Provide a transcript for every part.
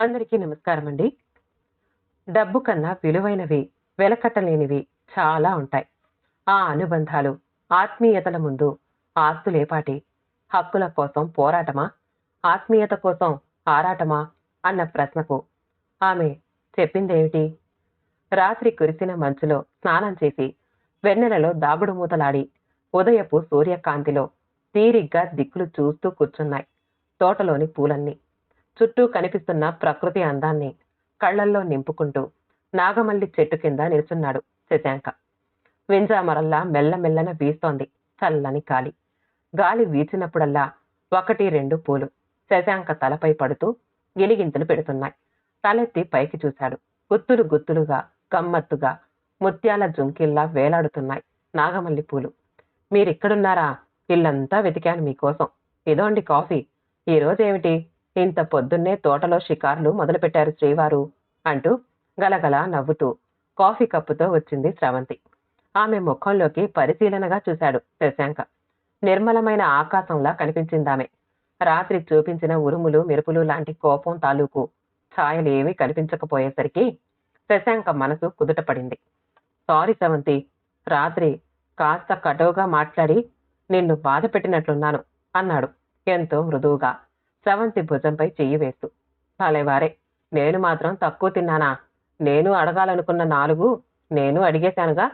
అందరికీ నమస్కారం అండి డబ్బు కన్నా విలువైనవి వెలకట్టలేనివి చాలా ఉంటాయి. ఆ అనుబంధాలు ఆత్మీయతల ముందు ఆస్తులేపాటి హక్కుల కోసం పోరాటమా ఆత్మీయత కోసం ఆరాటమా అన్న ప్రశ్నకు ఆమె చెప్పిందేమిటి? రాత్రి కురిసిన మంచులో స్నానం చేసి వెన్నెలలో దాగుడు మూతలాడి ఉదయపు సూర్యకాంతిలో తీరిగ్గా దిక్కులు చూస్తూ కూర్చున్నాయి తోటలోని పూలన్నీ. చుట్టూ కనిపిస్తున్న ప్రకృతి అందాన్ని కళ్ళల్లో నింపుకుంటూ నాగమల్లి చెట్టు కింద నిల్చున్నాడు శశాంక. వింజామరల్లా మెల్లమెల్లన వీస్తోంది చల్లని గాలి. గాలి వీచినప్పుడల్లా ఒకటి రెండు పూలు శశాంక తలపై పడుతూ గిలిగింతలు పెడుతున్నాయి. తలెత్తి పైకి చూశాడు. గుత్తులు గుత్తులుగా గమ్మత్తుగా ముత్యాల జుంకిల్లా వేలాడుతున్నాయి నాగమల్లి పూలు. మీరిక్కడున్నారా? ఇల్లంతా వెతికాను మీకోసం. ఇదోండి కాఫీ. ఈ ఇంత పొద్దున్నే తోటలో షికార్లు మొదలుపెట్టారు శ్రీవారు అంటూ గలగలా నవ్వుతూ కాఫీ కప్పుతో వచ్చింది స్రవంతి. ఆమె ముఖంలోకి పరిశీలనగా చూశాడు శశాంక. నిర్మలమైన ఆకాశంలా కనిపించిందామె. రాత్రి చూపించిన ఉరుములు మెరుపులు లాంటి కోపం తాలూకు ఛాయలేమీ కనిపించకపోయేసరికి శశాంక మనసు కుదుటపడింది. సారీ సవంతి రాత్రి కాస్త కటువుగా మాట్లాడి నిన్ను బాధ పెట్టినట్లున్నాను అన్నాడు ఎంతో మృదువుగా. స్రవంతి భుజంపై చెయ్యి వేస్తూ. భలేవారే నేను మాత్రం తక్కువ తిన్నానా? నేను అడగాలనుకున్న నాలుగు నేను అడిగేశానుగా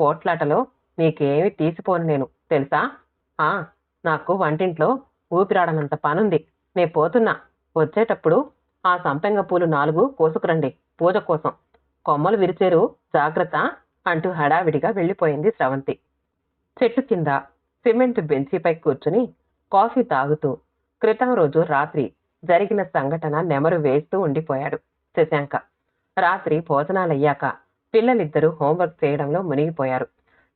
పోట్లాటలో నీకేమి తీసిపోను నేను తెలుసా? ఆ నాకు వంటింట్లో ఊపిరాడనంత పనుంది. నే పోతున్నా. వచ్చేటప్పుడు ఆ సంపెంగ పూలు నాలుగు కోసుకురండి పూజ కోసం. కొమ్మలు విరిచేరు జాగ్రత్త అంటూ హడావిడిగా వెళ్ళిపోయింది స్రవంతి. చెట్టు కింద సిమెంట్ బెంచీపై కూర్చుని కాఫీ తాగుతూ క్రితం రోజు రాత్రి జరిగిన సంఘటన నెమరు వేస్తూ ఉండిపోయాడు శశాంక. రాత్రి భోజనాలయ్యాక పిల్లలిద్దరూ హోంవర్క్ చేయడంలో మునిగిపోయారు.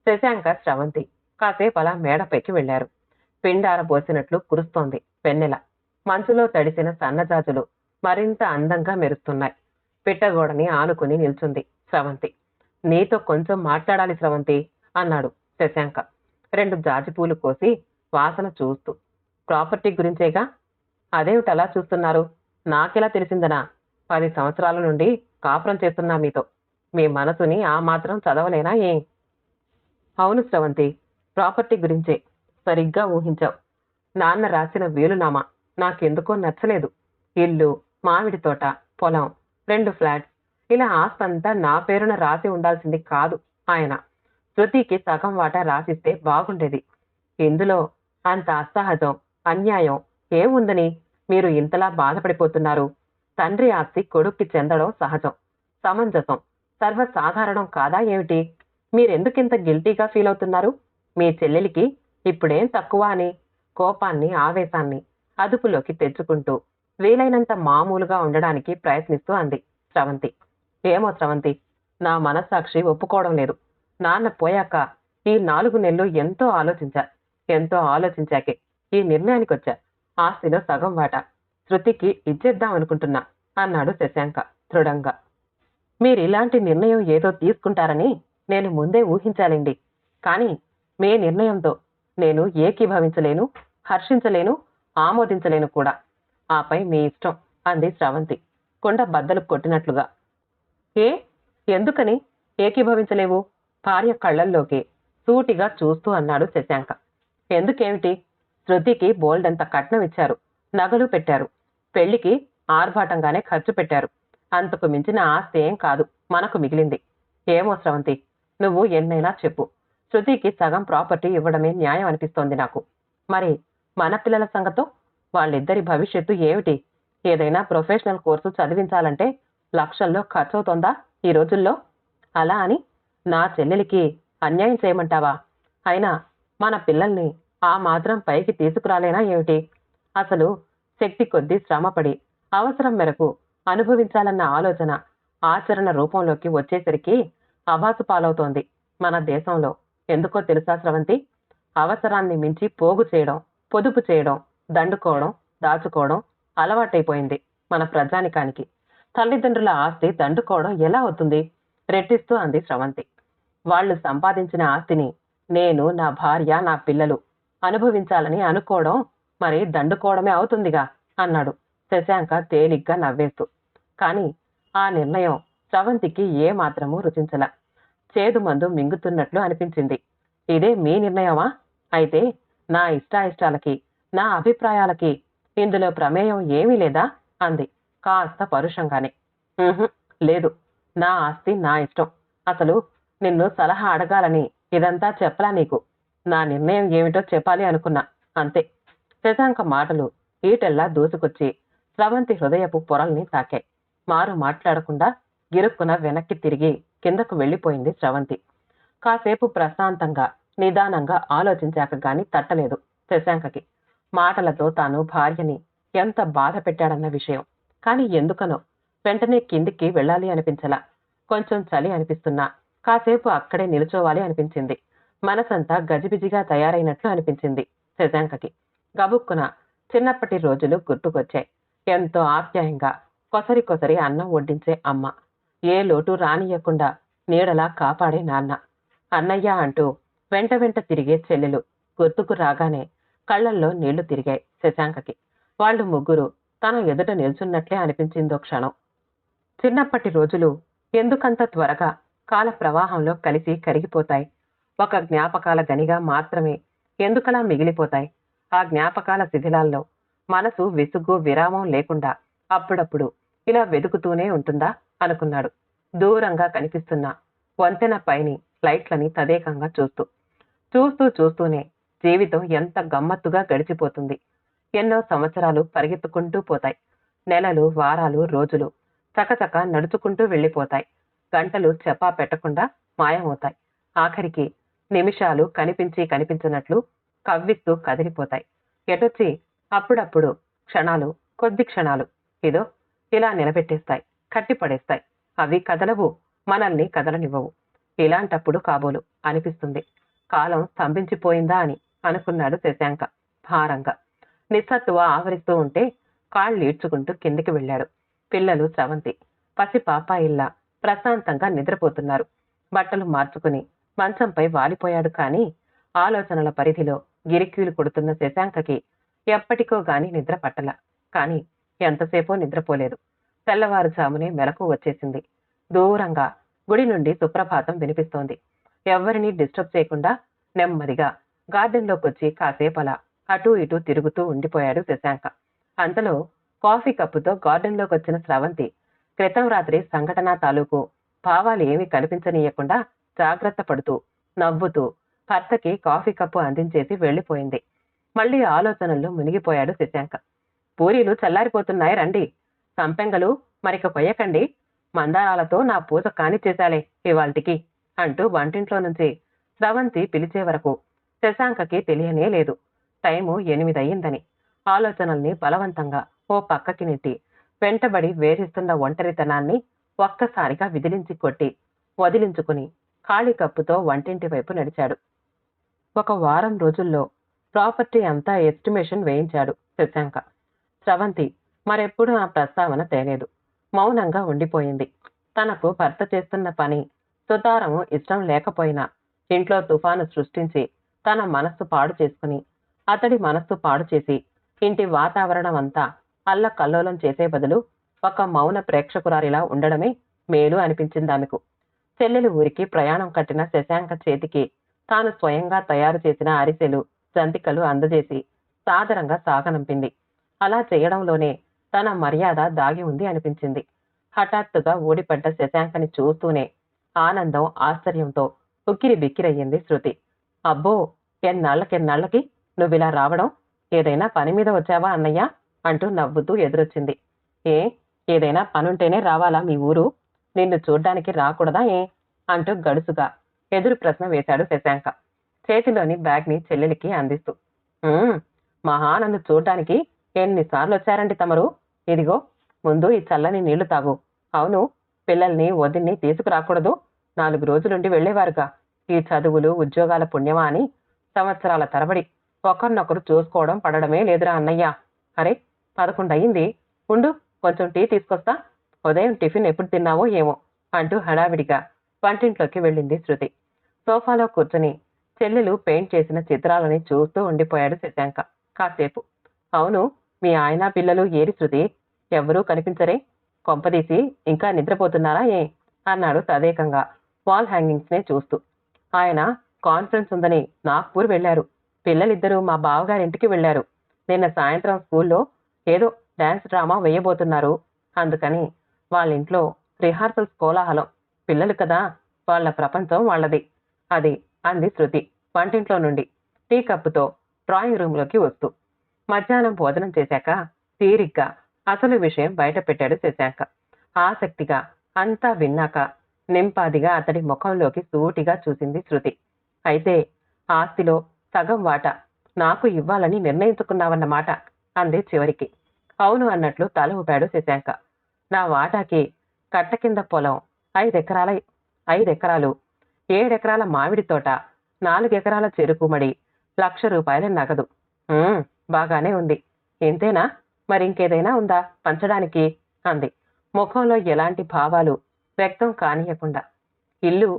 శశాంక స్రవంతి కాసేపు అలా మేడపైకి వెళ్ళారు పిండారబోసినట్లు కురుస్తోంది వెన్నెల మంచులో తడిసిన సన్నజాజులు మరింత అందంగా మెరుస్తున్నాయి. పిట్టగోడని ఆనుకుని నిల్చుంది స్రవంతి నీతో కొంచెం మాట్లాడాలి స్రవంతి అన్నాడు శశాంక. రెండు జాజిపూలు కోసి వాసన చూస్తూ ప్రాపర్టీ గురించేగా? అదేమిటలా చూస్తున్నారు? నాకెలా తెలిసిందనా? పది సంవత్సరాల నుండి కాపురం చేస్తున్నా మీతో. మీ మనసుని ఆ మాత్రం చదవలేనా ఏం? అవును స్రవంతి ప్రాపర్టీ గురించే. సరిగ్గా ఊహించావు. నాన్న రాసిన వీలునామా నాకెందుకో నచ్చలేదు. ఇల్లు మామిడి తోట పొలం రెండు ఫ్లాట్స్. ఇలా ఆస్తంతా నా పేరున రాసి ఉండాల్సింది కాదు ఆయన. శృతికి సగం వాటా రాసిస్తే బాగుండేది. ఇందులో అంత అసహజం అన్యాయం. ఏముందని? మీరు ఇంతలా బాధపడిపోతున్నారు. తండ్రి ఆస్తి కొడుక్కి చెందడం సహజం. సమంజసం. సర్వసాధారణం కాదా ఏమిటి? మీరెందుకింత గిల్టీగా ఫీల్ అవుతున్నారు మీ చెల్లెలికి ఇప్పుడేం తక్కువ అని? కోపాన్ని ఆవేశాన్ని అదుపులోకి తెచ్చుకుంటూ వీలైనంత మామూలుగా ఉండడానికి ప్రయత్నిస్తూ అంది స్రవంతి. ఏమో స్రవంతి నా మనస్సాక్షి ఒప్పుకోవడం లేదు. నాన్న పోయాక ఈ నాలుగు నెలలు ఎంతో ఆలోచించా. ఎంతో ఆలోచించాకే ఈ నిర్ణయానికి వచ్చా ఆస్తిలో సగం వాటా. శృతికి ఇచ్చేద్దాం అనుకుంటున్నా అన్నాడు శశాంక దృఢంగా. మీరు ఇలాంటి నిర్ణయం ఏదో తీసుకుంటారని నేను ముందే ఊహించాలండి. కానీ మీ నిర్ణయంతో నేను ఏకీభవించలేను హర్షించలేను ఆమోదించలేను కూడా. ఆపై మీ ఇష్టం అంది శ్రవంతి కొండ బద్దలు కొట్టినట్లుగా. ఏ? ఎందుకని? ఏకీభవించలేవు? భార్య కళ్ళల్లోకి సూటిగా చూస్తూ అన్నాడు శశాంక. ఎందుకేమిటి? శృతికి బోల్డంత కట్నం ఇచ్చారు. నగలు పెట్టారు. పెళ్ళికి ఆర్భాటంగానే ఖర్చు పెట్టారు. అంతకు మించిన ఆస్తి ఏం కాదు. మనకు మిగిలింది. ఏమో స్రవంతి నువ్వు ఎన్నైనా చెప్పు. శృతికి సగం ప్రాపర్టీ ఇవ్వడమే న్యాయం అనిపిస్తోంది నాకు. మరి మన పిల్లల సంగతో? వాళ్ళిద్దరి భవిష్యత్తు ఏమిటి? ఏదైనా ప్రొఫెషనల్ కోర్సు చదివించాలంటే లక్షల్లో ఖర్చవుతోందా ఈ రోజుల్లో? అలా అని నా చెల్లెలికి అన్యాయం చేయమంటావా? అయినా మన పిల్లల్ని ఆ మాత్రం పైకి తీసుకురాలేనా ఏమిటి? అసలు శక్తి కొద్దీ శ్రమపడి అవసరం మేరకు అనుభవించాలన్న ఆలోచన ఆచరణ రూపంలోకి వచ్చేసరికి అభాసు పాలవుతోంది మన దేశంలో. ఎందుకో తెలుసా స్రవంతి? అవసరాన్ని మించి పోగు చేయడం పొదుపు చేయడం దండుకోవడం దాచుకోవడం అలవాటైపోయింది మన ప్రజానికానికి. తల్లిదండ్రుల ఆస్తి దండుకోవడం ఎలా అవుతుంది? రెట్టిస్తూ అంది స్రవంతి. వాళ్ళు సంపాదించిన ఆస్తిని నేను నా భార్య నా పిల్లలు అనుభవించాలని అనుకోవడం మరి దండుకోవడమే అవుతుందిగా అన్నాడు శశాంక తేలిగ్గా నవ్వేస్తూ. కానీ ఆ నిర్ణయం స్రవంతికి ఏ రుచించల. చేదు మందు మింగుతున్నట్లు అనిపించింది. ఇదే మీ నిర్ణయమా? అయితే నా ఇష్టాయిష్టాలకి నా అభిప్రాయాలకి ఇందులో ప్రమేయం ఏమీ లేదా? అంది కాస్త పరుషంగానే. లేదు. నా ఆస్తి నా ఇష్టం. అసలు నిన్ను సలహా అడగాలని ఇదంతా చెప్పలా నీకు? నా నిర్ణయం ఏమిటో చెప్పాలి అనుకున్నా. అంతే. శశాంక మాటలు ఈటెల్లా దూసుకొచ్చి స్రవంతి హృదయపు పొరల్ని తాకాయి మారు మాట్లాడకుండా గిరుక్కున వెనక్కి తిరిగి కిందకు వెళ్ళిపోయింది స్రవంతి. కాసేపు ప్రశాంతంగా నిదానంగా ఆలోచించాక గాని తట్టలేదు శశాంకకి. మాటలతో తాను భార్యని ఎంత బాధ పెట్టాడన్న విషయం. కానీ ఎందుకనో వెంటనే కిందికి వెళ్ళాలి అనిపించలా. కొంచెం చలి అనిపిస్తున్నా. కాసేపు అక్కడే నిలుచోవాలి అనిపించింది. మనసంతా గజిబిజిగా తయారైనట్లు అనిపించింది శశాంకకి గబుక్కున చిన్నప్పటి రోజులు గుర్తుకొచ్చాయి. ఎంతో ఆప్యాయంగా కొసరి కొసరి అన్నం వడ్డించే అమ్మ. ఏ లోటు రానియకుండా నీడలా కాపాడే నాన్న. అన్నయ్య అంటూ వెంట వెంట తిరిగే చెల్లెలు గుర్తుకు రాగానే కళ్ళల్లో నీళ్ళు తిరిగాయి శశాంకకి వాళ్ళు ముగ్గురు తన ఎదుట నిల్చున్నట్లే అనిపించిందో క్షణం. చిన్నప్పటి రోజులు ఎందుకంత త్వరగా కాల ప్రవాహంలో కలిసి కరిగిపోతాయి? ఒక జ్ఞాపకాల గనిగా మాత్రమే ఎందుకలా మిగిలిపోతాయి? ఆ జ్ఞాపకాల శిథిలాల్లో మనసు విసుగు విరామం లేకుండా అప్పుడప్పుడు ఇలా వెతుకుతూనే ఉంటుందా? అనుకున్నాడు. దూరంగా కనిపిస్తున్న వంతెన పైని లైట్లని తదేకంగా చూస్తూ చూస్తూ చూస్తూనే జీవితం ఎంత గమ్మత్తుగా గడిచిపోతుంది. ఎన్నో సంవత్సరాలు పరిగెత్తుకుంటూ పోతాయి. నెలలు వారాలు రోజులు చకచక నడుచుకుంటూ వెళ్ళిపోతాయి. గంటలు చెప్పా పెట్టకుండా మాయమవుతాయి. ఆఖరికి నిమిషాలు కనిపించి కనిపించినట్లు కవ్విస్తూ కదిలిపోతాయి. ఎటొచ్చి? అప్పుడప్పుడు క్షణాలు కొద్ది క్షణాలు ఇదో ఇలా నిలబెట్టేస్తాయి కట్టిపడేస్తాయి. అవి కదలవు మనల్ని కదలనివ్వవు. ఇలాంటప్పుడు కాబోలు అనిపిస్తుంది. కాలం స్తంభించిపోయిందా అని అనుకున్నాడు శశాంక భారంగా. నిస్సత్తువ ఆవరిస్తూ ఉంటే కాళ్ళు ఈడ్చుకుంటూ కిందికి వెళ్ళాడు. పిల్లలు స్రవంతి పసి పాపాయిల్లా ప్రశాంతంగా నిద్రపోతున్నారు. బట్టలు మార్చుకుని మంచంపై వాలిపోయాడు కాని ఆలోచనల పరిధిలో గిరికీలు కొడుతున్న శశాంకకి ఎప్పటికో గాని నిద్ర పట్టల. కాని ఎంతసేపో నిద్రపోలేదు. తెల్లవారుజామునే మెలకు వచ్చేసింది. దూరంగా గుడి నుండి సుప్రభాతం వినిపిస్తోంది. ఎవ్వరినీ డిస్టర్బ్ చేయకుండా నెమ్మదిగా గార్డెన్లోకొచ్చి కాసేపు అలా అటూ ఇటూ తిరుగుతూ ఉండిపోయాడు శశాంక. అంతలో కాఫీ కప్పుతో గార్డెన్లోకి వచ్చిన స్రవంతి క్రితం రాత్రి సంఘటన తాలూకు భావాలు ఏమీ కనిపించనీయకుండా జాగ్రత్త పడుతూ నవ్వుతూ భర్తకి కాఫీ కప్పు అందించేసి వెళ్ళిపోయింది. మళ్ళీ ఆలోచనల్లో మునిగిపోయాడు శశాంక. పూరీలు చల్లారిపోతున్నాయి రండి. సంపెంగలు మరిక కొయ్యకండి. మందారాలతో నా పూజ కానిచ్చేశాలే ఇవాల్టికి అంటూ వంటింట్లో నుంచి స్రవంతి పిలిచే వరకు శశాంకకి తెలియనే లేదు. టైము ఎనిమిదయ్యిందని. ఆలోచనల్ని బలవంతంగా ఓ పక్కకి నెట్టి వెంటబడి వేధిస్తున్న ఒంటరితనాన్ని ఒక్కసారిగా విదిలించి కొట్టి వదిలించుకుని ఖాళీ కప్పుతో వంటింటి వైపు నడిచాడు. ఒక వారం రోజుల్లో ప్రాపర్టీ అంతా ఎస్టిమేషన్ వేయించాడు శశాంక స్రవంతి మరెప్పుడు ఆ ప్రస్తావన తేలేదు. మౌనంగా ఉండిపోయింది. తనకు భర్త చేస్తున్న పని సుతారము ఇష్టం లేకపోయినా ఇంట్లో తుఫాను సృష్టించి తన మనస్సు పాడు చేసుకుని అతడి మనస్సు పాడు చేసి ఇంటి వాతావరణం అంతా అల్లకల్లోలం చేసే బదులు ఒక మౌన ప్రేక్షకురారిలా ఉండడమే మేలు అనిపించింది ఆమెకు చెల్లెలి ఊరికి ప్రయాణం కట్టిన శశాంక చేతికి తాను స్వయంగా తయారు చేసిన అరిసెలు జంతికలు అందజేసి సాదరంగా సాగనంపింది. అలా చేయడంలోనే తన మర్యాద దాగి ఉంది అనిపించింది. హఠాత్తుగా ఊడిపడ్డ శశాంకని చూస్తూనే ఆనందం ఆశ్చర్యంతో ఉక్కిరి బిక్కిరయ్యింది శృతి. అబ్బో ఎన్నాళ్ళకెన్నాళ్ళకి నువ్విలా రావడం? ఏదైనా పని మీద వచ్చావా అన్నయ్య? అంటూ నవ్వుతూ ఎదురొచ్చింది. ఏ ఏదైనా పనుంటేనే రావాలా మీ ఊరు? నిన్ను చూడ్డానికి రాకూడదా ఏ? అంటూ గడుసుగా ఎదురు ప్రశ్న వేశాడు శశాంక. చేతిలోని బ్యాగ్ని చెల్లెలికి అందిస్తూ. మహా నన్ను చూడ్డానికి ఎన్నిసార్లు వచ్చారండి తమరు? ఇదిగో ముందు ఈ చల్లని నీళ్ళు తాగు. అవును పిల్లల్ని వదిన్ని తీసుకురాకూడదు. నాలుగు రోజులుండి వెళ్ళేవారుగా. ఈ చదువులు ఉద్యోగాల పుణ్యమా అని సంవత్సరాల తరబడి ఒకరినొకరు చూసుకోవడం పడడమే లేదురా అన్నయ్య. అరే పదకొండు అయ్యింది ఉండు కొంచెం టీ తీసుకొస్తా. ఉదయం టిఫిన్ ఎప్పుడు తిన్నావో ఏమో అంటూ హడావిడిగా వంటింట్లోకి వెళ్ళింది శృతి. సోఫాలో కూర్చుని చెల్లెలు పెయింట్ చేసిన చిత్రాలని చూస్తూ ఉండిపోయాడు శశాంక కాసేపు. అవును మీ ఆయన పిల్లలు ఏరి శృతి ఎవరూ కనిపించరే? కొంపదీసి ఇంకా నిద్రపోతున్నారా ఏ? అన్నాడు తదేకంగా వాల్ హ్యాంగింగ్స్నే చూస్తూ. ఆయన కాన్ఫరెన్స్ ఉందని నాగ్పూర్ వెళ్ళారు పిల్లలిద్దరూ మా బావగారింటికి వెళ్ళారు నిన్న సాయంత్రం స్కూల్లో ఏదో డ్యాన్స్ డ్రామా వేయబోతున్నారు అందుకని వాళ్ళ ఇంట్లో రిహార్సల్స్ కోలాహలం. పిల్లలు కదా వాళ్ళ ప్రపంచం వాళ్ళది. అది అంది శృతి వంటింట్లో నుండి. టీ కప్పుతో డ్రాయింగ్ రూమ్లోకి వస్తూ. మధ్యాహ్నం భోజనం చేశాక తీరిగ్గా అసలు విషయం బయట పెట్టాడు శశాంక. ఆసక్తిగా అంతా విన్నాక నింపాదిగా అతడి ముఖంలోకి సూటిగా చూసింది శృతి. అయితే ఆస్తిలో సగం వాట నాకు ఇవ్వాలని నిర్ణయించుకున్నావన్నమాట అంది చివరికి. అవును అన్నట్లు తల ఊపాడు శశాంక. నా వాటాకి కట్ట కింద పొలం ఐదెకరాల ఐదెకరాలు ఏడెకరాల మామిడి తోట నాలుగెకరాల చెరుకు మడి లక్ష రూపాయల నగదు. బాగానే ఉంది. ఇంతేనా? మరింకేదైనా ఉందా? పంచడానికి అంది. ముఖంలో ఎలాంటి భావాలు వ్యక్తం కానియకుండా. ఇల్లు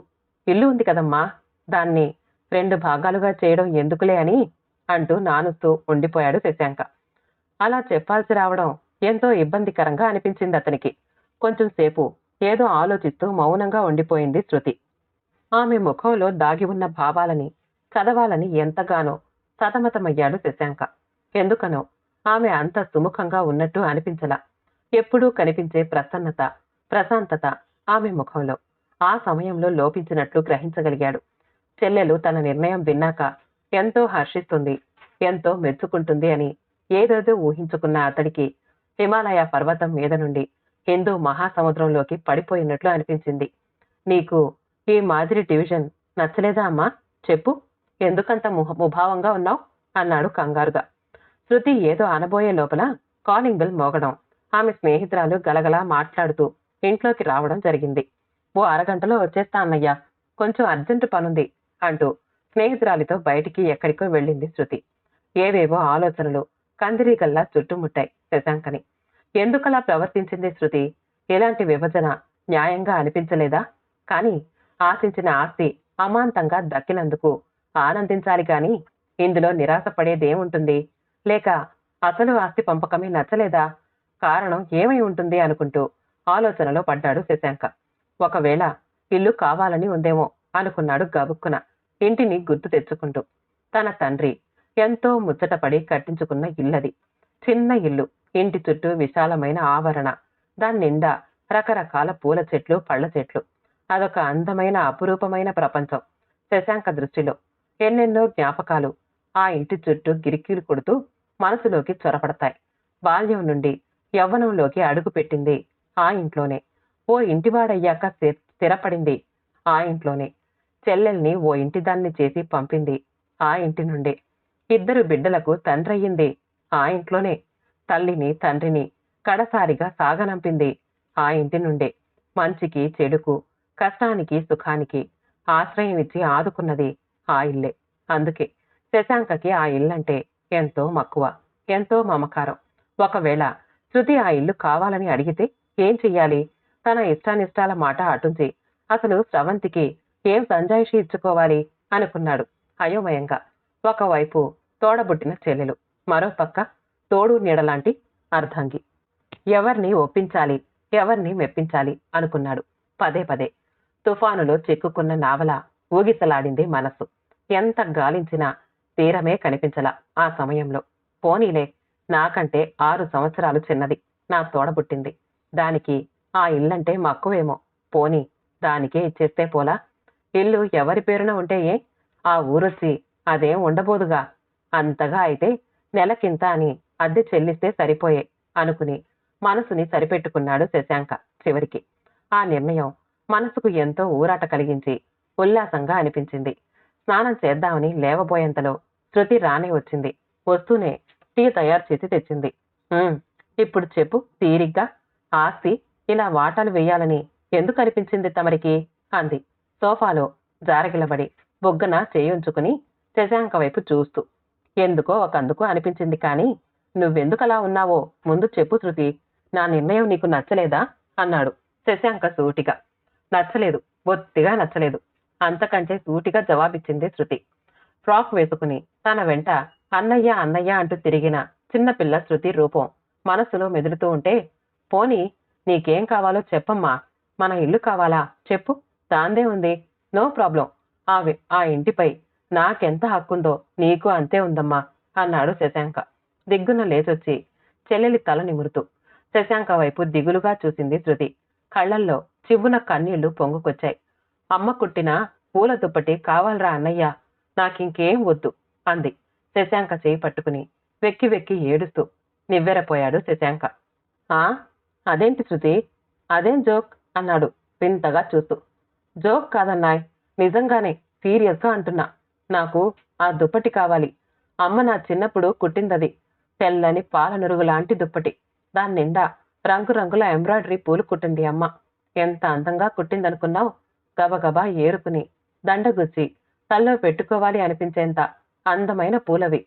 ఇల్లు ఉంది కదమ్మా. దాన్ని రెండు భాగాలుగా చేయడం ఎందుకులే అని అంటూ నానుస్తూ ఉండిపోయాడు శశాంక. అలా చెప్పాల్సి రావడం ఎంతో ఇబ్బందికరంగా అనిపించింది అతనికి. కొంచెం సేపు ఏదో ఆలోచిస్తూ మౌనంగా ఉండిపోయింది శృతి. ఆమె ముఖంలో దాగి ఉన్న భావాలని చదవాలని ఎంతగానో సతమతమయ్యాడు శశాంక. ఎందుకనో ఆమె అంత సుముఖంగా ఉన్నట్టు అనిపించలా. ఎప్పుడూ కనిపించే ప్రసన్నత ప్రశాంతత ఆమె ముఖంలో ఆ సమయంలో లోపించినట్లు గ్రహించగలిగాడు. చెల్లెలు తన నిర్ణయం విన్నాక ఎంతో హర్షిస్తుంది ఎంతో మెచ్చుకుంటుంది అని ఏదేదో ఊహించుకున్న అతడికి హిమాలయ పర్వతం మీద నుండి హిందూ మహాసముద్రంలోకి పడిపోయినట్లు అనిపించింది. నీకు ఈ మాదిరి డివిజన్ నచ్చలేదా అమ్మా? చెప్పు. ఎందుకంత ముహ ముభావంగా ఉన్నావు? అన్నాడు కంగారుగా. శృతి ఏదో అనబోయే లోపల కాలింగ్ బెల్ మోగడం ఆమె స్నేహితురాలు గలగలా మాట్లాడుతూ ఇంట్లోకి రావడం జరిగింది. ఓ అరగంటలో వచ్చేస్తా అన్నయ్యా. కొంచెం అర్జెంటు పనుంది అంటూ స్నేహితురాలితో బయటికి ఎక్కడికో వెళ్ళింది శృతి. ఏవేవో ఆలోచనలు కందిరీగల్లా చుట్టుముట్టాయి. శశాంకని. ఎందుకలా ప్రవర్తించింది శృతి? ఎలాంటి విభజన? న్యాయంగా అనిపించలేదా? కానీ ఆశించిన ఆస్తి అమాంతంగా దక్కినందుకు ఆనందించాలి గాని ఇందులో నిరాశపడేదేముంటుంది లేక అసలు ఆస్తి పంపకమే నచ్చలేదా? కారణం ఏమై ఉంటుంది అనుకుంటూ ఆలోచనలో పడ్డాడు శశాంక. ఒకవేళ ఇల్లు కావాలని ఉందేమో అనుకున్నాడు గబుక్కున ఇంటిని గుర్తు తెచ్చుకుంటూ. తన తండ్రి ఎంతో ముచ్చటపడి కట్టించుకున్న ఇల్లది. చిన్న ఇల్లు. ఇంటి చుట్టూ విశాలమైన ఆవరణ. దాని నిండా రకరకాల పూల చెట్లు పళ్ళ చెట్లు. అదొక అందమైన అపురూపమైన ప్రపంచం. శశాంక దృష్టిలో ఎన్నెన్నో జ్ఞాపకాలు ఆ ఇంటి చుట్టూ గిరికీలు కొడుతూ మనసులోకి చొరపడతాయి బాల్యం నుండి యవ్వనంలోకి అడుగు పెట్టింది ఆ ఇంట్లోనే. ఓ ఇంటివాడయ్యాక స్థిరపడింది ఆ ఇంట్లోనే. చెల్లెల్ని ఓ ఇంటిదాన్ని చేసి పంపింది ఆ ఇంటి నుండే. ఇద్దరు బిడ్డలకు తండ్రయ్యింది ఆ ఇంట్లోనే. తల్లిని తండ్రిని కడసారిగా సాగనంపింది ఆ ఇంటి నుండే. మంచికి చెడుకు కష్టానికి సుఖానికి ఆశ్రయం ఇచ్చి ఆదుకున్నది ఆ ఇల్లే. అందుకే శశాంకకి ఆ ఇల్లంటే ఎంతో మక్కువ ఎంతో మమకారం. ఒకవేళ శృతి ఆ ఇల్లు కావాలని అడిగితే ఏం చెయ్యాలి? తన ఇష్టానిష్టాల మాట అటుంచి అసలు స్రవంతికి ఏం సంజాయిషి ఇచ్చుకోవాలి? అనుకున్నాడు అయోమయంగా. ఒకవైపు తోడబుట్టిన చెల్లెలు మరో పక్క తోడు నీడలాంటి అర్ధంగి. ఎవరిని ఒప్పించాలి? ఎవరిని మెప్పించాలి? అనుకున్నాడు. పదే పదే. తుఫానులో చిక్కుకున్న నావల ఊగిసలాడింది మనస్సు. ఎంత గాలించినా తీరమే కనిపించలా ఆ సమయంలో. పోనీలే నాకంటే ఆరు సంవత్సరాలు చిన్నది. నా తోడబుట్టింది దానికి ఆ ఇల్లంటే మక్కువేమో. పోనీ దానికే ఇచ్చేస్తే పోలా? ఇల్లు ఎవరి పేరున ఉంటే ఏ? ఆ ఊరొచ్చి అదేం ఉండబోదుగా? అంతగా అయితే నెలకింత అని అద్దె చెల్లిస్తే సరిపోయే అనుకుని మనసుని సరిపెట్టుకున్నాడు శశాంక చివరికి. ఆ నిర్ణయం మనసుకు ఎంతో ఊరాట కలిగించి ఉల్లాసంగా అనిపించింది. స్నానం చేద్దామని లేవబోయేంతలో శృతి రానే వచ్చింది. వస్తూనే టీ తయారు చేసి తెచ్చింది. ఇప్పుడు చెప్పు తీరిగ్గా? ఆస్తి ఇలా వాటాలు వేయాలని ఎందుకు అనిపించింది తమరికి? అంది. సోఫాలో జారగిలబడి బొగ్గన చేయుంచుకుని శశాంక వైపు చూస్తూ ఎందుకో ఒకందుకు అనిపించింది కానీ నువ్వెందుకలా ఉన్నావో ముందు చెప్పు శృతి. నా నిర్ణయం నీకు నచ్చలేదా? అన్నాడు. శశాంక సూటిగా. నచ్చలేదు. బొత్తిగా నచ్చలేదు. అంతకంటే సూటిగా జవాబిచ్చింది శృతి. ఫ్రాక్ వేసుకుని తన వెంట అన్నయ్య అన్నయ్య అంటూ తిరిగిన చిన్నపిల్ల శృతి రూపం మనసులో మెదులుతూ ఉంటే పోని నీకేం కావాలో చెప్పమ్మా. మన ఇల్లు కావాలా? చెప్పు. దాందే ఉంది. No problem. ఆ ఆ ఇంటిపై నాకెంత హక్కుందో నీకు అంతే ఉందమ్మా అన్నాడు శశాంక. దిగ్గున లేచొచ్చి చెల్లెలి తల నిమురుతూ శశాంక వైపు దిగులుగా చూసింది శృతి. కళ్ళల్లో చివ్వున కన్నీళ్ళు పొంగుకొచ్చాయి. అమ్మ కుట్టిన పూల దుప్పటి కావాలరా అన్నయ్య నాకింకేం వద్దు అంది. శశాంక చేయి పట్టుకుని వెక్కి వెక్కి ఏడుస్తూ నివ్వెరపోయాడు శశాంక. ఆ? అదేంటి శృతి? అదేం జోక్? అన్నాడు వింతగా చూస్తూ. జోక్ కాదన్నాయ్ నిజంగానే సీరియస్గా అంటున్నా. నాకు ఆ దుప్పటి కావాలి. అమ్మ నా చిన్నప్పుడు కుట్టిందది. తెల్లని పాలనురుగు లాంటి దుప్పటి. దాని నిండా రంగురంగుల ఎంబ్రాయిడరీ పూలు కుట్టింది అమ్మ. ఎంత అందంగా కుట్టిందనుకున్నావు? గబగబా ఏరుకుని దండగుచ్చి తల్లో పెట్టుకోవాలి అనిపించేంత అందమైన పూలవి.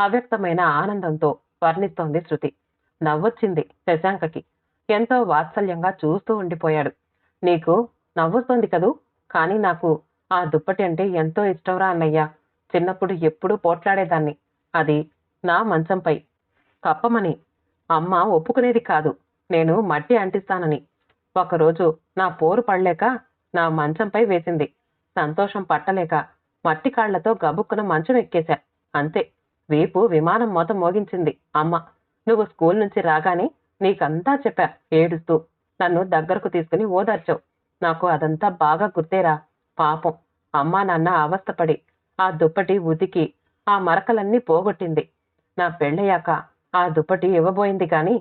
అవ్యక్తమైన ఆనందంతో వర్ణిస్తోంది శృతి. నవ్వొచ్చింది శశాంకకి. ఎంతో వాత్సల్యంగా చూస్తూ ఉండిపోయాడు. నీకు నవ్వుస్తోంది కదూ? కానీ నాకు ఆ దుప్పటి అంటే ఎంతో ఇష్టంరా అన్నయ్య. చిన్నప్పుడు ఎప్పుడూ పోట్లాడేదాన్ని. అది నా మంచంపై కప్పమని అమ్మ ఒప్పుకునేది కాదు. నేను మట్టి అంటిస్తానని. ఒకరోజు నా పోరు పడలేక నా మంచంపై వేసింది. సంతోషం పట్టలేక మట్టి కాళ్ళతో గబుక్కున మంచం ఎక్కేశా. అంతే. వీపు విమానం మూత మోగించింది. అమ్మ నువ్వు స్కూల్ నుంచి రాగానే నీకంతా చెప్పా ఏడుస్తూ. నన్ను దగ్గరకు తీసుకుని ఓదార్చావు. నాకు అదంతా బాగా గుర్తేరా. పాపం. అమ్మా నాన్న అవస్థపడి ఆ దుప్పటి ఉతికి ఆ మరకలన్నీ పోగొట్టింది. నా పెళ్ళయ్యాక ఆ దుప్పటి ఇవ్వబోయింది గాని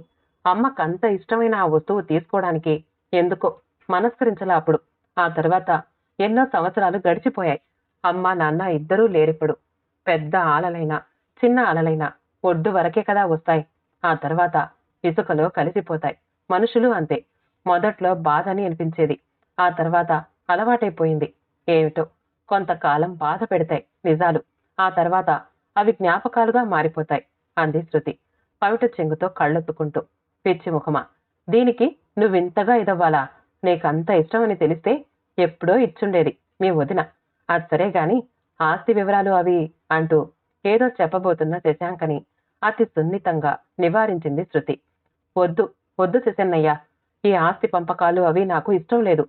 అమ్మకంత ఇష్టమైన ఆ వస్తువు తీసుకోవడానికి ఎందుకో మనస్కరించలా అప్పుడు. ఆ తర్వాత ఎన్నో సంవత్సరాలు గడిచిపోయాయి. అమ్మ నాన్న ఇద్దరూ లేరిప్పుడు పెద్ద ఆలలైనా చిన్న అలలైనా ఒడ్డు వరకే కదా వస్తాయి. ఆ తర్వాత ఇసుకలో కలిసిపోతాయి. మనుషులు అంతే. మొదట్లో బాధ అని అనిపించేది. ఆ తర్వాత అలవాటైపోయింది. ఏమిటో కొంతకాలం బాధ పెడతాయి నిజాలు. ఆ తర్వాత అవి జ్ఞాపకాలుగా మారిపోతాయి. అంది శృతి. పవిట చెంగుతో కళ్ళొత్తుకుంటూ పిచ్చి ముఖమా దీనికి నువ్వింతగా ఇదవ్వాలా? నీకంత ఇష్టమని తెలిస్తే ఎప్పుడో ఇచ్చుండేది మీ వదిన. అది సరే గాని ఆస్తి వివరాలు అవి అంటూ ఏదో చెప్పబోతున్న శశాంకని అతి సున్నితంగా నివారించింది శృతి. వద్దు వద్దు శశన్నయ్య. ఈ ఆస్తి పంపకాలు అవి నాకు ఇష్టం లేదు.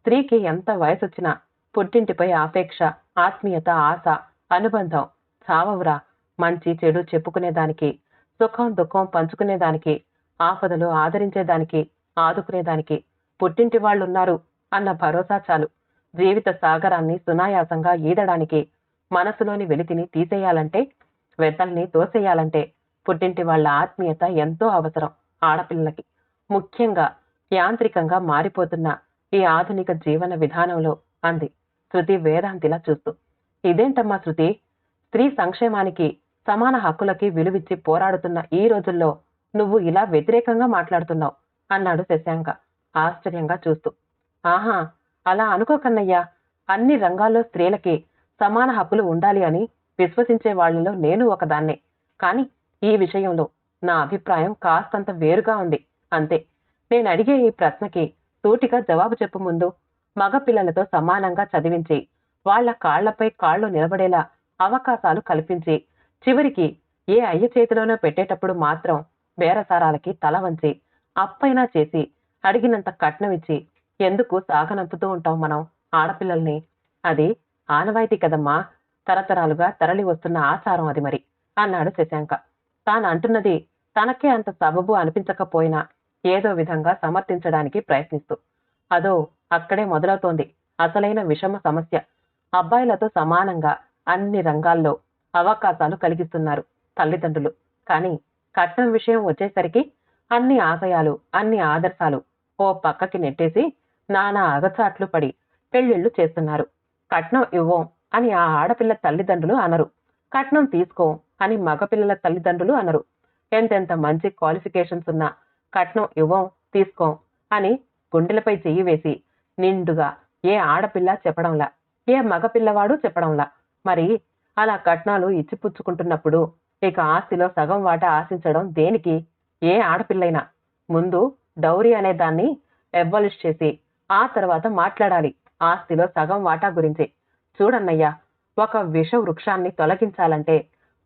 స్త్రీకి ఎంత వయసొచ్చినా పుట్టింటిపై ఆపేక్ష ఆత్మీయత ఆశ అనుబంధం చావవురా. మంచి చెడు చెప్పుకునేదానికి సుఖం దుఃఖం పంచుకునేదానికి ఆపదలు ఆదరించేదానికి ఆదుకునేదానికి పుట్టింటి వాళ్ళున్నారు అన్న భరోసా చాలు. జీవిత సాగరాన్ని సునాయాసంగా ఈదడానికి మనసులోని వెలితిని తీసేయాలంటే వెతల్ని తోసేయాలంటే పుట్టింటి వాళ్ళ ఆత్మీయత ఎంతో అవసరం ఆడపిల్లలకి. ముఖ్యంగా యాంత్రికంగా మారిపోతున్న ఈ ఆధునిక జీవన విధానంలో అంది. శృతి వేదాంతిలా చూస్తూ ఇదేంటమ్మా శృతి? స్త్రీ సంక్షేమానికి సమాన హక్కులకి విలువిచ్చి పోరాడుతున్న ఈ రోజుల్లో నువ్వు ఇలా వ్యతిరేకంగా మాట్లాడుతున్నావు అన్నాడు శశాంక ఆశ్చర్యంగా చూస్తూ. ఆహా అలా అనుకోకన్నయ్యా అన్ని రంగాల్లో స్త్రీలకి సమాన హక్కులు ఉండాలి అని విశ్వసించే వాళ్ళలో నేను ఒకదాన్నే. కానీ ఈ విషయంలో నా అభిప్రాయం కాస్తంత వేరుగా ఉంది. అంతే. నేను అడిగే ఈ ప్రశ్నకి సూటిగా జవాబు చెప్పు ముందు. మగ పిల్లలతో సమానంగా చదివించి వాళ్ళ కాళ్ళపై కాళ్ళు నిలబడేలా అవకాశాలు కల్పించి చివరికి ఏ అయ్య చేతిలోనో పెట్టేటప్పుడు మాత్రం బేరసారాలకి తల వంచి అప్పైనా చేసి అడిగినంత కట్నం ఇచ్చి ఎందుకు సాగనంపుతూ ఉంటాం మనం ఆడపిల్లల్ని? అది ఆనవాయితీ కదమ్మా తరతరాలుగా తరలి వస్తున్న ఆచారం అది మరి అన్నాడు శశాంక. తాను అంటున్నది తనకే అంత సబబు అనిపించకపోయినా ఏదో విధంగా సమర్థించడానికి ప్రయత్నిస్తూ. అదో అక్కడే మొదలవుతోంది అసలైన విషమ సమస్య. అబ్బాయిలతో సమానంగా అన్ని రంగాల్లో అవకాశాలు కలిగిస్తున్నారు తల్లిదండ్రులు. కానీ కట్నం విషయం వచ్చేసరికి అన్ని ఆశయాలు అన్ని ఆదర్శాలు ఓ పక్కకి నెట్టేసి నానా అగచాట్లు పడి పెళ్ళిళ్ళు చేస్తున్నారు. కట్నం ఇవ్వం అని ఆ ఆడపిల్ల తల్లిదండ్రులు అనరు. కట్నం తీసుకో అని మగపిల్లల తల్లిదండ్రులు అనరు. ఎంతెంత మంచి క్వాలిఫికేషన్స్ ఉన్నా కట్నం ఇవ్వం తీసుకో అని గుండెలపై చెయ్యి వేసి నిండుగా ఏ ఆడపిల్ల చెప్పడంలా ఏ మగపిల్లవాడు చెప్పడంలా. మరి అలా కట్నాలు ఇచ్చిపుచ్చుకుంటున్నప్పుడు ఇక ఆస్తిలో సగం వాటా ఆశించడం దేనికి? ఏ ఆడపిల్లైనా. ముందు డౌరీ అనే దాన్ని ఎవ్వలిష్ చేసి ఆ తర్వాత మాట్లాడాలి ఆస్తిలో సగం వాటా గురించి. చూడన్నయ్యా ఒక విష వృక్షాన్ని తొలగించాలంటే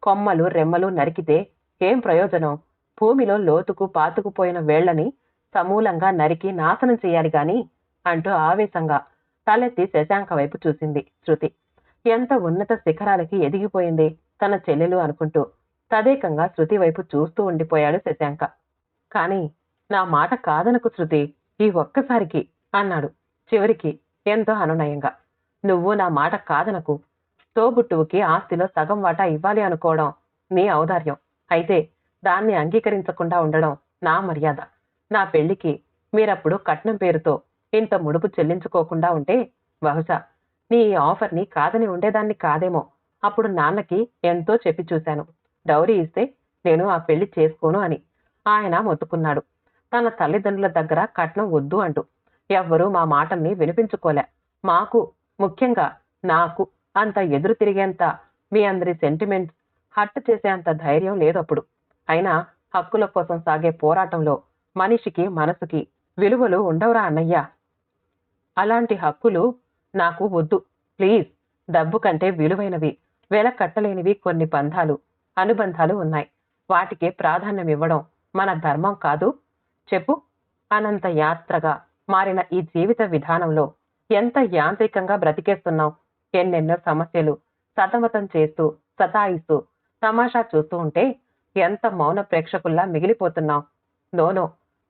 కొమ్మలు రెమ్మలు నరికితే ఏం ప్రయోజనం? భూమిలో లోతుకు పాతుకుపోయిన వేళ్ళని సమూలంగా నరికి నాశనం చేయాలి గాని అంటూ ఆవేశంగా తలెత్తి శశాంక వైపు చూసింది శృతి. ఎంత ఉన్నత శిఖరాలకి ఎదిగిపోయింది? తన చెల్లెలు అనుకుంటూ. తదేకంగా శృతి వైపు చూస్తూ ఉండిపోయాడు శశాంక. కాని నా మాట కాదనకు శృతి. ఈ ఒక్కసారికి అన్నాడు. చివరికి ఎంతో అనునయంగా. నువ్వు నా మాట కాదనకు. తోబుట్టువుకి ఆస్తిలో సగం వాటా ఇవ్వాలి అనుకోవడం నీ ఔదార్యం. అయితే దాన్ని అంగీకరించకుండా ఉండడం నా మర్యాద. నా పెళ్ళికి మీరప్పుడు కట్నం పేరుతో ఇంత ముడుపు చెల్లించుకోకుండా ఉంటే బహుశా నీ ఆఫర్ని కాదని ఉండేదాన్ని కాదేమో. అప్పుడు నాన్నకి ఎంతో చెప్పి చూశాను. డౌరీ ఇస్తే నేను ఆ పెళ్ళి చేసుకోను అని. ఆయన మొత్తుకున్నాడు. తన తల్లిదండ్రుల దగ్గర కట్నం వద్దు అంటూ. ఎవ్వరూ మా మాటల్ని వినిపించుకోలే. మాకు ముఖ్యంగా నాకు అంత ఎదురు తిరిగేంత మీ అందరి సెంటిమెంట్స్ హర్ట్ చేసేంత ధైర్యం లేదప్పుడు. అయినా హక్కుల కోసం సాగే పోరాటంలో మనిషికి మనసుకి విలువలు ఉండవురా అన్నయ్య. అలాంటి హక్కులు నాకు వద్దు. ప్లీజ్. డబ్బు కంటే విలువైనవి వెల కట్టలేనివి కొన్ని బంధాలు అనుబంధాలు ఉన్నాయి. వాటికి ప్రాధాన్యం ఇవ్వడం మన ధర్మం కాదు. చెప్పు. అనంత యాత్రగా మారిన ఈ జీవిత విధానంలో ఎంత యాంత్రికంగా బ్రతికేస్తున్నావు? ఎన్నెన్నో సమస్యలు సతమతం చేస్తూ సతాయిస్తూ తమాషా చూస్తూ ఉంటే ఎంత మౌన ప్రేక్షకుల్లా మిగిలిపోతున్నావు? నోనో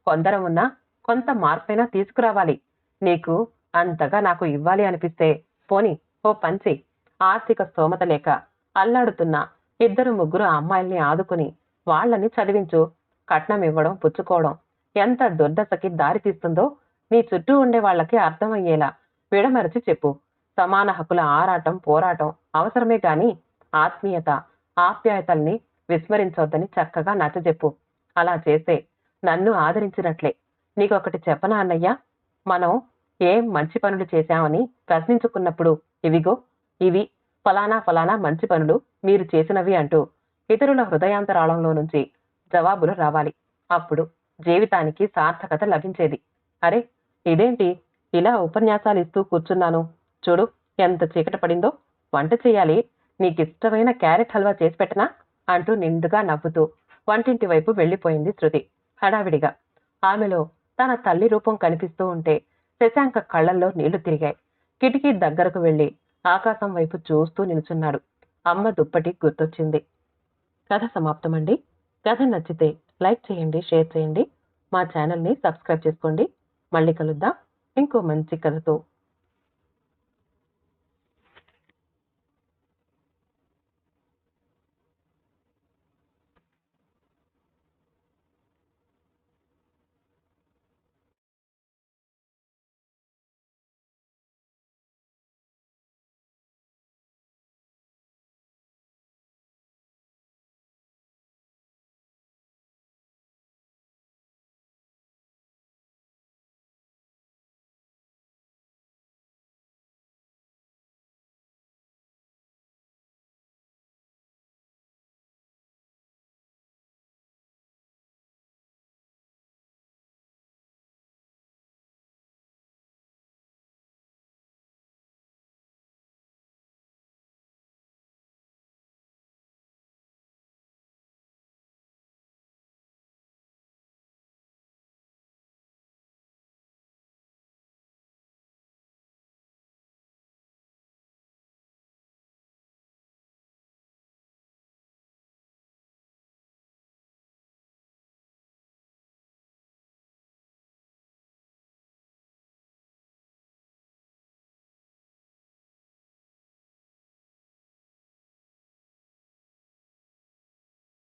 కొందరం ఉన్నా కొంత మార్పైనా తీసుకురావాలి. నీకు అంతగా నాకు ఇవ్వాలి అనిపిస్తే పోని ఓ పంచి ఆర్థిక స్తోమత లేక అల్లాడుతున్న ఇద్దరు ముగ్గురు అమ్మాయిల్ని ఆదుకుని వాళ్ళని చదివించు కట్నం ఇవ్వడం పుచ్చుకోవడం ఎంత దుర్దశకి దారి తీస్తుందో నీ చుట్టూ ఉండే వాళ్ళకి అర్థమయ్యేలా విడమరచి చెప్పు. సమాన హక్కుల ఆరాటం పోరాటం అవసరమే గాని ఆత్మీయత ఆప్యాయతల్ని విస్మరించొద్దని చక్కగా నచ్చజెప్పు. అలా చేస్తే నన్ను ఆదరించినట్లే. నీకొకటి చెప్పనా అన్నయ్య? మనం ఏం మంచి పనులు చేశామని ప్రశ్నించుకున్నప్పుడు ఇవిగో ఇవి ఫలానా ఫలానా మంచి పనులు మీరు చేసినవి అంటూ ఇతరుల హృదయాంతరాళంలో నుంచి జవాబులు రావాలి. అప్పుడు జీవితానికి సార్థకత లభించేది. అరే ఇదేంటి? ఇలా ఉపన్యాసాలు ఇస్తూ కూర్చున్నాను. చూడు ఎంత చీకట పడిందో. వంట చేయాలి. నీకిష్టమైన క్యారెట్ హల్వా చేసి పెట్టనా? అంటూ నిండుగా నవ్వుతూ వంటింటి వైపు వెళ్ళిపోయింది శృతి హడావిడిగా. ఆమెలో తన తల్లి రూపం కనిపిస్తూ ఉంటే శశాంక కళ్ళల్లో నీళ్ళు తిరిగాయి. కిటికీ దగ్గరకు వెళ్ళి ఆకాశం వైపు చూస్తూ నిల్చున్నాడు. అమ్మ దుప్పటి గుర్తొచ్చింది. కథ సమాప్తమండి. కథ నచ్చితే లైక్ చేయండి షేర్ చేయండి. మా ఛానల్ని సబ్స్క్రైబ్ చేసుకోండి. మళ్ళీ కలుద్దాం. ఇంకో మంచి కథతో